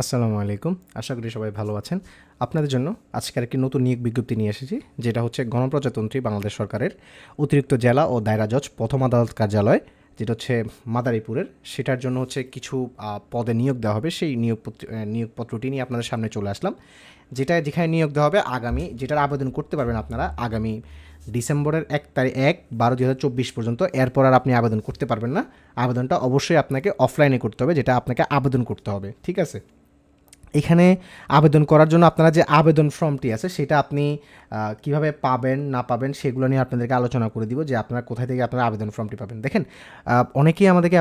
আসসালামু আলাইকুম। আশা করি সবাই ভালো আছেন। আপনাদের জন্য আজকের একটি নতুন নিয়োগ বিজ্ঞপ্তি নিয়ে এসেছি, যেটা হচ্ছে গণপ্রজাতন্ত্রী বাংলাদেশ সরকারের অতিরিক্ত জেলা ও দায়রা জজ প্রথম আদালত কার্যালয়, যেটা হচ্ছে মাদারীপুরের। সেটার জন্য হচ্ছে কিছু পদে নিয়োগ দেওয়া হবে। সেই নিয়োগপত্র নিয়োগপত্রটি নিয়ে আপনাদের সামনে চলে আসলাম, যেটা যেখানে নিয়োগ দেওয়া হবে আগামী, যেটার আবেদন করতে পারবেন আপনারা আগামী ডিসেম্বরের এক তারিখ, এক বারো দু হাজার চব্বিশ পর্যন্ত। এরপর আর আপনি আবেদন করতে পারবেন না। আবেদনটা অবশ্যই আপনাকে অফলাইনে করতে হবে, যেটা আপনাকে আবেদন করতে হবে। ঠিক আছে? এখানে আবেদন করার জন্য আপনারা যে আবেদন ফর্মটি আছে, সেটা আপনি কীভাবে পাবেন, না পাবেন, সেগুলো নিয়ে আপনাদেরকে আলোচনা করে দিব যে আপনারা কোথায় থেকে আপনারা আবেদন ফর্মটি পাবেন। দেখেন অনেকেই আমাদেরকে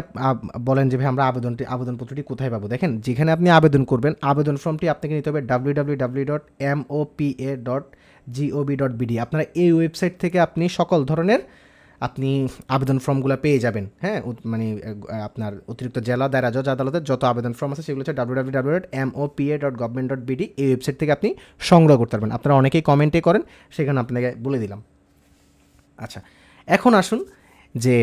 বলেন যে, ভাই, আমরা আবেদনটি, আবেদনপত্রটি কোথায় পাবো? দেখেন, যেখানে আপনি আবেদন করবেন, আবেদন ফর্মটি আপনাকে নিতে হবে W W W dot M O P A dot G O B dot BD আপনারা এই ওয়েবসাইট থেকে আপনি সকল ধরনের আপনি আবেদন ফর্মগুলো পেয়ে যাবেন হ্যাঁ? মানে আপনার অতিরিক্ত জেলা, দায়রা জজ আদালতের যত আবেদন ফর্ম আছে সেগুলো হচ্ছে W W W dot M O P A dot government dot BD এই ওয়েবসাইট থেকে আপনি সংগ্রহ করতে পারবেন। আপনারা অনেকেই কমেন্টে করেন, সেখানে আপনাকে বলে দিলাম। আচ্ছা এখন আসুন যে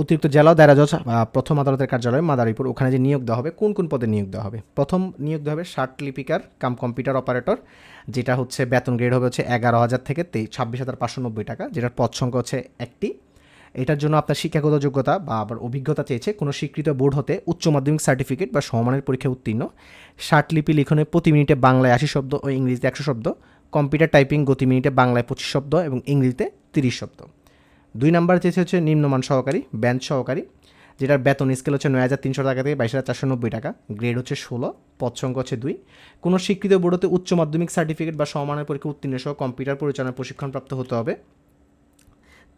অতিরিক্ত জেলা দায়রা জজ প্রথম আদালতের কার্যালয় মাদারীপুর। ওখানে যে নিয়োগ দেওয়া হবে, কোন কোন পদে নিয়োগ দেওয়া হবে? প্রথম নিয়োগ দেওয়া হবে ষাট লিপিকার কাম কম্পিউটার অপারেটর, যেটা হচ্ছে বেতন গ্রেড হবে হচ্ছে এগারো হাজার থেকে তেই ছাব্বিশ হাজার পাঁচশো নব্বই টাকা, যেটার পদ সংখ্যা হচ্ছে একটি। এটার জন্য আপনার শিক্ষাগত যোগ্যতা বা আবার অভিজ্ঞতা চেয়েছে, কোনো স্বীকৃত বোর্ড হতে উচ্চ মাধ্যমিক সার্টিফিকেট বা সমমানের পরীক্ষায় উত্তীর্ণ। লিপি লিখনে প্রতি মিনিটে বাংলায় আশি শব্দ ও ইংরেজিতে একশো শব্দ। কম্পিউটার টাইপিং গতি মিনিটে বাংলায় পঁচিশ শব্দ এবং ইংরেজিতে তিরিশ শব্দ। দুই নাম্বার চেয়েছে হচ্ছে নিম্নমান সহকারী ব্যাঞ্চ সহকারী, যেটার বেতন স্কেল হচ্ছে নয় হাজার তিনশো টাকা থেকে বাইশ হাজার চারশো নব্বই টাকা। গ্রেড হচ্ছে ষোলো, পদ হচ্ছে দুই। কোনো স্বীকৃত বোর্ডতে উচ্চ মাধ্যমিক সার্টিফিকেট বা সমানের পরীক্ষা উত্তীর্ণ সহ কম্পিউটার পরিচালনার প্রশিক্ষণপ্রাপ্ত হতে হবে।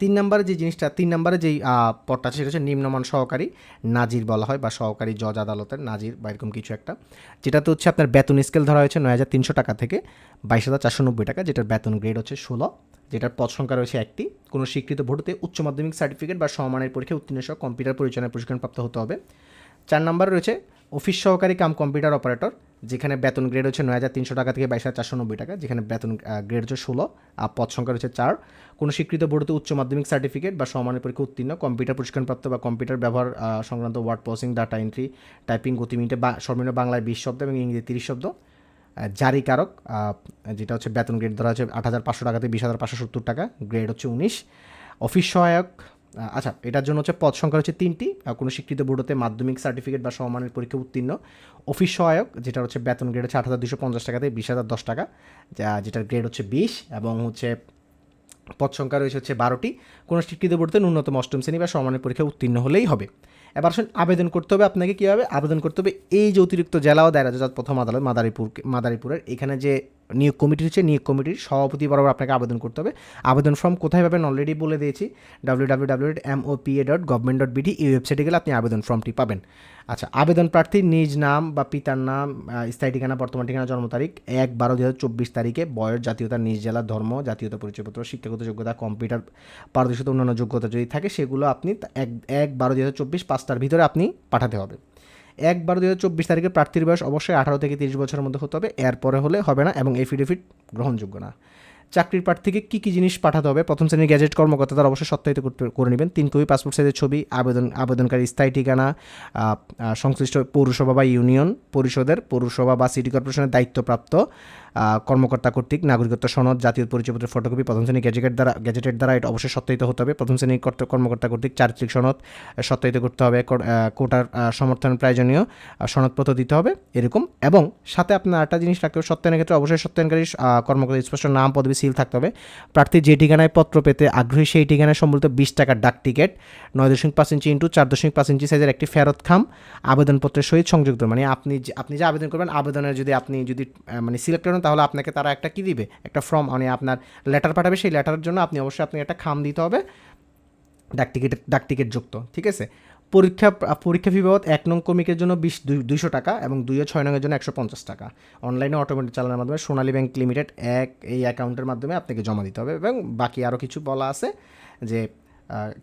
তিন নম্বরে যে জিনিসটা, তিন নম্বরে যেই পদটা সেটা হচ্ছে নিম্নমান সহকারী, নাজির বলা হয়, বা সহকারী জজ আদালতের নাজির বা এরকম কিছু একটা। যেটাতে হচ্ছে আপনার বেতন স্কেল ধরা হয়েছে নয় হাজার তিনশো টাকা থেকে বাইশ হাজার চারশো নব্বই টাকা, যেটার বেতন গ্রেড হচ্ছে ষোলো। যেটার পদ সংখ্যা রয়েছে একটি। কোনো স্বীকৃত ভোটতে উচ্চ মাধ্যমিক সার্টিফিকেট বা সমমানের পরীক্ষায় উত্তীর্ণ সহ কম্পিউটার পরিচালনায় প্রশিক্ষণপ্রাপ্ত হতে হবে। চার নম্বরে রয়েছে অফিস সহকারী কাম কম্পিউটার অপারেটর, যেখানে বেতন গ্রেড হচ্ছে নয় হাজার তিনশো টাকা থেকে বাইশ হাজার চারশো নব্বই টাকা, যেখানে বেতন গ্রেড হচ্ছে ষোলো আর পদ সংখ্যা রয়েছে চার। কোনো স্বীকৃত বোর্ডতে উচ্চ মাধ্যমিক সার্টিফিকেট বা সমানের পরীক্ষা উত্তীর্ণ, কম্পিউটার প্রশিক্ষণপ্রাপ্ত বা কম্পিউটার ব্যবহার সংক্রান্ত word processing data entry typing গতি মিনিটে বা সর্বনিম্ন বাংলায় বিশ শব্দ এবং ইংরেজি তিরিশ শব্দ। জারিকারক যেটা হচ্ছে বেতন গ্রেড ধরা হচ্ছে আট হাজার পাঁচশো টাকাতে বিশ হাজার পাঁচশো সত্তর টাকা গ্রেড হচ্ছে উনিশ। অফিস সহায়ক আচ্ছা এটার জন্য হচ্ছে পদ সংখ্যা হচ্ছে তিনটি কোনো স্বীকৃত বোর্ডতে মাধ্যমিক সার্টিফিকেট বা সমমানের পরীক্ষা উত্তীর্ণ। অফিস সহায়ক, যেটা হচ্ছে বেতন গ্রেড হচ্ছে আট হাজার দুশো পঞ্চাশ টাকা থেকে বিশ হাজার দশ টাকা, যা- যেটার গ্রেড হচ্ছে বিশ এবং হচ্ছে পদ সংখ্যা রয়েছে হচ্ছে বারোটি। কোনো স্বীকৃত বোর্ডতে ন্যূনতম অষ্টম শ্রেণি বা সমানের পরীক্ষা উত্তীর্ণ হলেই হবে। এবার আসুন, আবেদন করতে হবে আপনাকে কীভাবে? আবেদন করতে হবে এই যে অতিরিক্ত জেলা ও দায়রা জজ প্রথম আদালত মাদারীপুর মাদারীপুরের। এখানে যে নিয়োগ কমিটি হচ্ছে নিয়োগ কমিটির সভাপতি বরাবর আপনাকে আবেদন করতে হবে। আবেদন ফর্ম কোথায় পাবেন অলরেডি বলে দিয়েছি W W W dot M O P A dot government dot BD এই ওয়েবসাইটে গেলে আপনি আবেদন ফর্মটি পাবেন। আচ্ছা আবেদন প্রার্থীর নিজ নাম বা পিতার নাম স্থায়ী ঠিকানা, বর্তমান ঠিকানা, জন্ম তারিখ, এক বারো দু হাজার চব্বিশ তারিখে, বয়স, জাতীয়তা, নিজ জেলা, ধর্ম, জাতীয়তা পরিচয়পত্র, শিক্ষাগত যোগ্যতা, কম্পিউটার, পারদর্শিতা, অন্যান্য যোগ্যতা যদি থাকে, সেগুলো আপনি এক এক বারো দু হাজার চব্বিশ পাঁচটার ভিতরে আপনি পাঠাতে হবে। এক বারো দু হাজার চব্বিশ তারিখে প্রার্থীর বয়স অবশ্যই আঠারো থেকে তিরিশ বছরের মধ্যে হতে হবে। এরপরে হলে হবে না এবং এফিডেভিট গ্রহণযোগ্য না। চাকরির প্রার্থীকে কী কী জিনিস পাঠাতে হবে? প্রথম শ্রেণির গ্যাজেট কর্মকর্তা তারা অবশ্যই সত্যায়িত করতে, করে নেবেন। তিন কপি পাসপোর্ট সাইজের ছবি, আবেদন আবেদনকারী স্থায়ী ঠিকানা সংশ্লিষ্ট পৌরসভা বা ইউনিয়ন, পরিষদের, পৌরসভা বা সিটি কর্পোরেশনের দায়িত্বপ্রাপ্ত কর্মকর্তা কর্তৃক নাগরিকত্ব সনদ, জাতীয় পরিচয়পত্রের ফটোকপি প্রথম শ্রেণির গ্যাজেটের দ্বারা গ্যাজেটের দ্বারা এটা অবশ্যই সত্যায়িত হতে হবে। প্রথম শ্রেণির কর্ত- কর্মকর্তা কর্তৃক চারিত্রিক সনদ সত্যায়িত করতে হবে। কোটার সমর্থন প্রয়োজনীয় সনদপত্র দিতে হবে, এরকম। এবং সাথে আপনার একটা জিনিস রাখতে হবে, সত্যায়নের ক্ষেত্রে অবশ্যই সত্যায়নকারী কর্মকর্তা স্পষ্ট নাম, পদবি সিল থাকতে হবে। প্রার্থী যে ঠিকানায় পত্র পেতে আগ্রহী সেই ঠিকানায় সম্বলিত বিশ টাকার ডাক টিকিট, নয় দশমিক পাঁচ ইঞ্চি ইন্টু চার দশমিক পাঁচ ইঞ্চি সাইজের একটি ফেরত খাম। আবেদনপত্রের সহিত সংযুক্ত মানে আপনি আপনি যে আবেদন করবেন, আবেদনের যদি আপনি যদি মানে সিলেক্ট করেন তাহলে আপনাকে তারা একটা কি দিবে? একটা ফর্ম মানে আপনার লেটার পাঠাবে। সেই লেটারের জন্য আপনি অবশ্যই আপনি একটা খাম দিতে হবে। ডাক টিকিট ডাক টিকিট যুক্ত, ঠিক আছে? পরীক্ষা পরীক্ষা ফি বাবদ এক নং কমিকের জন্য বিশ দুইশো টাকা এবং দুই ও ছয় নংয়ের জন্য একশো পঞ্চাশ টাকা। অনলাইনে অটোমেটিক চালানোর মাধ্যমে সোনালী ব্যাংক লিমিটেড এক এই অ্যাকাউন্টের মাধ্যমে আপনাকে জমা দিতে হবে এবং বাকি আরও কিছু বলা আছে যে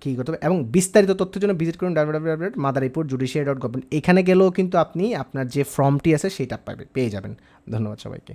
কী করতে হবে এবং বিস্তারিত তথ্যের জন্য ভিজিট করুন W Madaripur judiciary dot government এখানে গেলেও কিন্তু আপনি আপনার যে ফর্মটি আছে সেটা পাবে, পেয়ে যাবেন। ধন্যবাদ সবাইকে।